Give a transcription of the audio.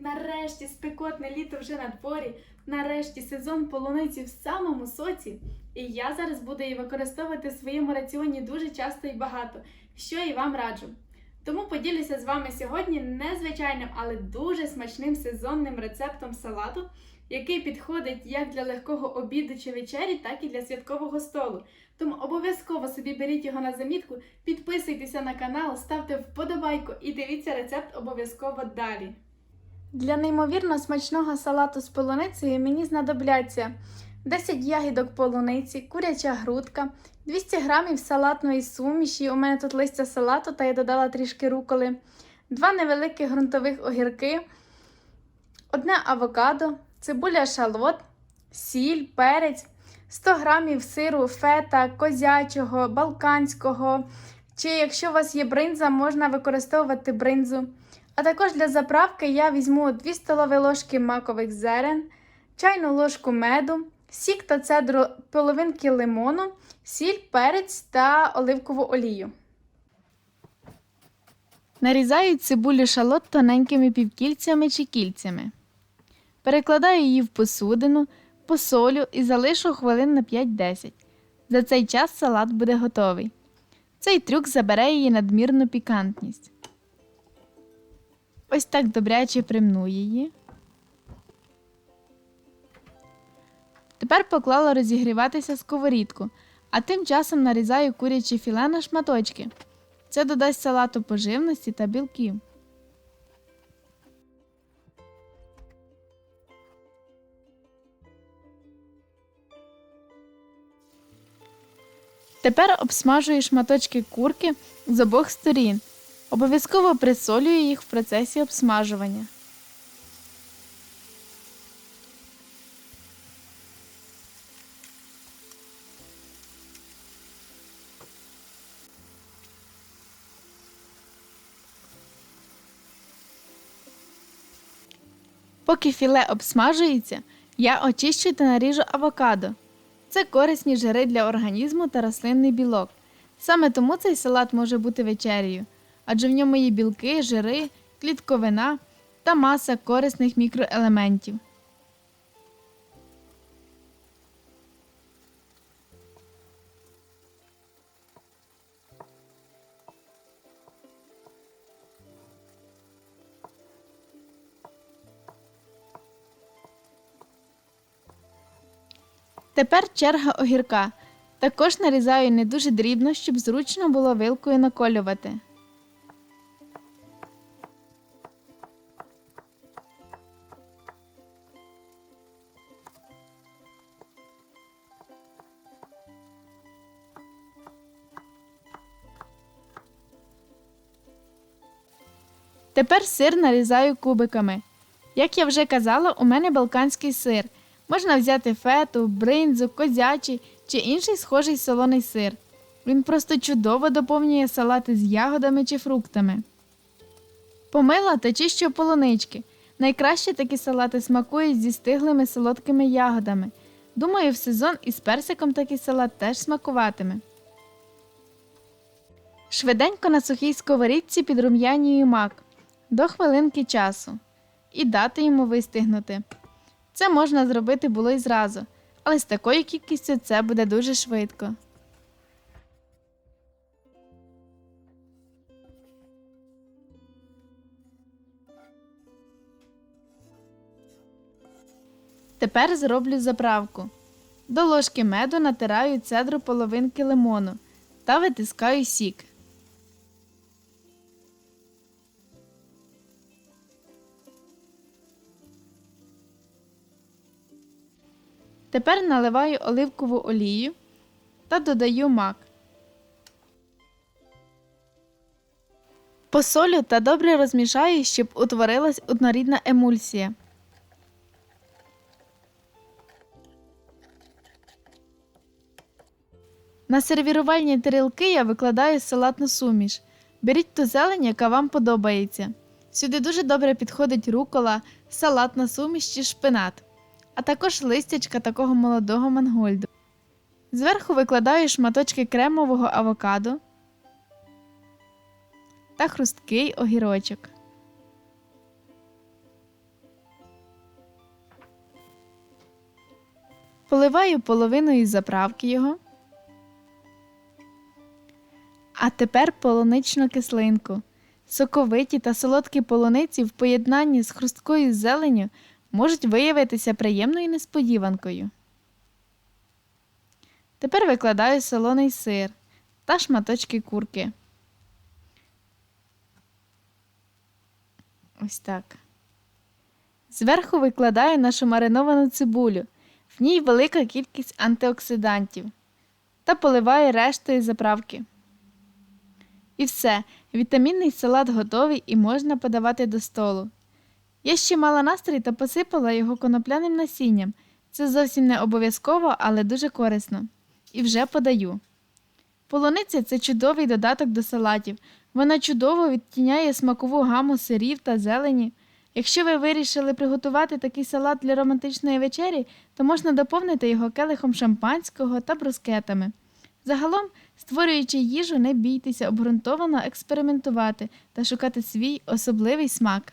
Нарешті спекотне літо вже на дворі, нарешті сезон полуниці в самому соці. І я зараз буду її використовувати в своєму раціоні дуже часто і багато, що і вам раджу. Тому поділюся з вами сьогодні незвичайним, але дуже смачним сезонним рецептом салату, який підходить як для легкого обіду чи вечері, так і для святкового столу. Тому обов'язково собі беріть його на замітку, підписуйтеся на канал, ставте вподобайку і дивіться рецепт обов'язково далі. Для неймовірно смачного салату з полуницею мені знадобляться 10 ягідок полуниці, куряча грудка, 200 грамів салатної суміші. У мене тут листя салату, та я додала трішки руколи, 2 невеликих ґрунтових огірки, одне авокадо, цибуля шалот, сіль, перець, 100 грамів сиру фета, козячого, балканського. Чи якщо у вас є бринза, можна використовувати бринзу. А також для заправки я візьму 2 столові ложки макових зерен, чайну ложку меду, сік та цедру половинки лимону, сіль, перець та оливкову олію. Нарізаю цибулю шалот тоненькими півкільцями чи кільцями. Перекладаю її в посудину, посолю і залишу хвилин на 5-10. За цей час салат буде готовий. Цей трюк забере її надмірну пікантність. Ось так добряче примну її. Тепер поклала розігріватися сковорідку, а тим часом нарізаю курячі філе на шматочки. Це додасть салату поживності та білків. Тепер обсмажую шматочки курки з обох сторін. Обов'язково присолюю їх в процесі обсмажування. Поки філе обсмажується, я очищу та наріжу авокадо. Це корисні жири для організму та рослинний білок. Саме тому цей салат може бути вечерею, адже в ньому є білки, жири, клітковина та маса корисних мікроелементів. Тепер черга огірка. Також нарізаю не дуже дрібно, щоб зручно було вилкою наколювати. Тепер сир нарізаю кубиками. Як я вже казала, у мене балканський сир. Можна взяти фету, бринзу, козячий чи інший схожий солоний сир. Він просто чудово доповнює салати з ягодами чи фруктами. Помила та чищу полунички. Найкраще такі салати смакують зі стиглими солодкими ягодами. Думаю, в сезон із персиком такий салат теж смакуватиме. Швиденько на сухій сковорідці підрум'янюю мак до хвилинки часу і дати йому вистигнути. Це можна зробити було й зразу, але з такою кількістю це буде дуже швидко. Тепер зроблю заправку. До ложки меду натираю цедру половинки лимону та витискаю сік. Тепер наливаю оливкову олію та додаю мак. Посолю та добре розмішаю, щоб утворилась однорідна емульсія. На сервірувальні тарілки я викладаю салатну суміш. Беріть ту зелень, яка вам подобається. Сюди дуже добре підходить рукола, салатна суміш чи шпинат а також листячка такого молодого мангольду. Зверху викладаю шматочки кремового авокадо та хрусткий огірочок. Поливаю половиною із заправки його. А тепер полуничну кислинку. Соковиті та солодкі полуниці в поєднанні з хрусткою зеленю можуть виявитися приємною несподіванкою. Тепер викладаю солоний сир та шматочки курки. Ось так. Зверху викладаю нашу мариновану цибулю. В ній велика кількість антиоксидантів. Та поливаю рештою заправки. І все, вітамінний салат готовий і можна подавати до столу. Я ще мала настрій та посипала його конопляним насінням. Це зовсім не обов'язково, але дуже корисно. І вже подаю. Полуниця це чудовий додаток до салатів. Вона чудово відтіняє смакову гаму сирів та зелені. Якщо ви вирішили приготувати такий салат для романтичної вечері, то можна доповнити його келихом шампанського та брускетами. Загалом, створюючи їжу, не бійтеся обґрунтовано експериментувати та шукати свій особливий смак.